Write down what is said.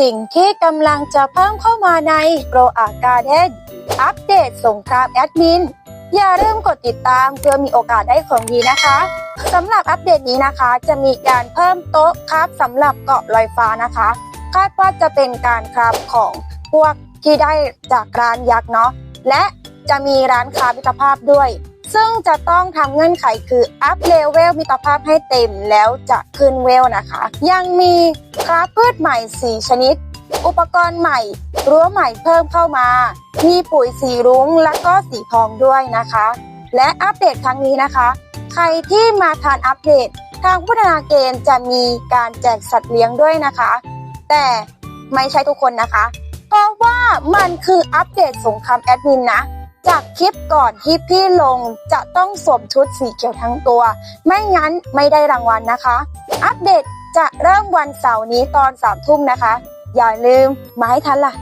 สิ่งที่กำลังจะเพิ่มเข้ามาในโปรอาการเดนอัปเดตสงครามแอดมิน อย่าลืมกดติดตามเพื่อมีโอกาสได้ของดีนะคะสำหรับอัปเดตนี้นะคะ จะมีการเพิ่มโต๊ะครับสำหรับเกาะลอยฟ้านะคะ คาดว่าจะเป็นการครับของพวกที่ได้จากร้านยักษ์เนาะและจะมีร้านค้ามิตรภาพด้วย ซึ่งจะต้องทำเงื่อนไขคืออัพเลเวลมิตรภาพให้เต็มแล้วจะขึ้นเวลนะคะ ยังมีคราฟพืชใหม่ 4 ชนิด อุปกรณ์ใหม่รั้วใหม่เพิ่มเข้ามา มีปุ๋ยสีรุ้งและก็สีทองด้วยนะคะ และอัปเดตครั้งนี้นะคะ ใครที่มาทานอัปเดต ทางพัฒนาเกมจะมีการแจกสัตว์เลี้ยงด้วยนะคะ แต่ไม่ใช่ทุกคนนะคะ เพราะว่ามันคืออัปเดตสงครามแอดมินนะ จากคลิปก่อนที่พี่ลงจะต้องสวมชุดสีเขียวทั้งตัว ไม่งั้นไม่ได้รางวัลนะคะ อัปเดตจะเริ่มวันเสาร์นี้ตอนสามทุ่มนะคะ อย่าลืมมาให้ทันล่ะ